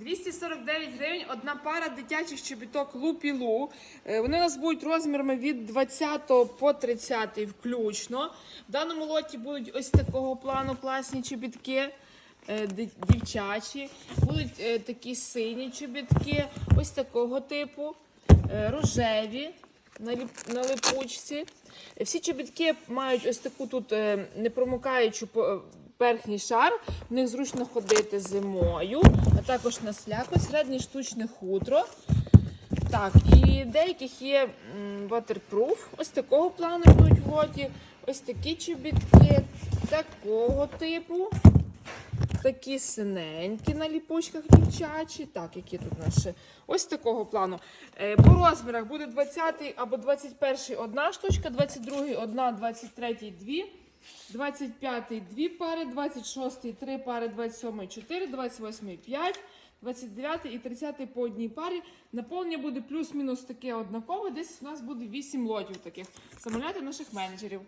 249 гривень одна пара дитячих чобіток Лупілу. Е, Вони у нас будуть розмірами від 20 по 30 включно. В даному лоті будуть ось такого плану класні чобітки. е, Дівчачі, будуть е, такі сині чобітки, ось такого типу, рожеві на, липучці. Всі чобітки мають ось таку тут непромокаючу верхній шар. В них зручно ходити зимою, а також на сляку, середнє штучне хутро. Так, і деяких є waterproof. Ось такого плану йдуть в лоті. Ось такі чобітки, такого типу. Такі синенькі на ліпучках дівчачі. Так, які тут наші. Ось такого плану. Е, По розмірах буде 20 або 21 одна штучка, 22 одна, 23 дві. 25 дві пари, 26 три пари, 27 4, 28 5, 29 і 30 по одній парі. Наповнення буде плюс-мінус таке однакове. Десь у нас буде 8 лотів таких. замовляти наших менеджерів.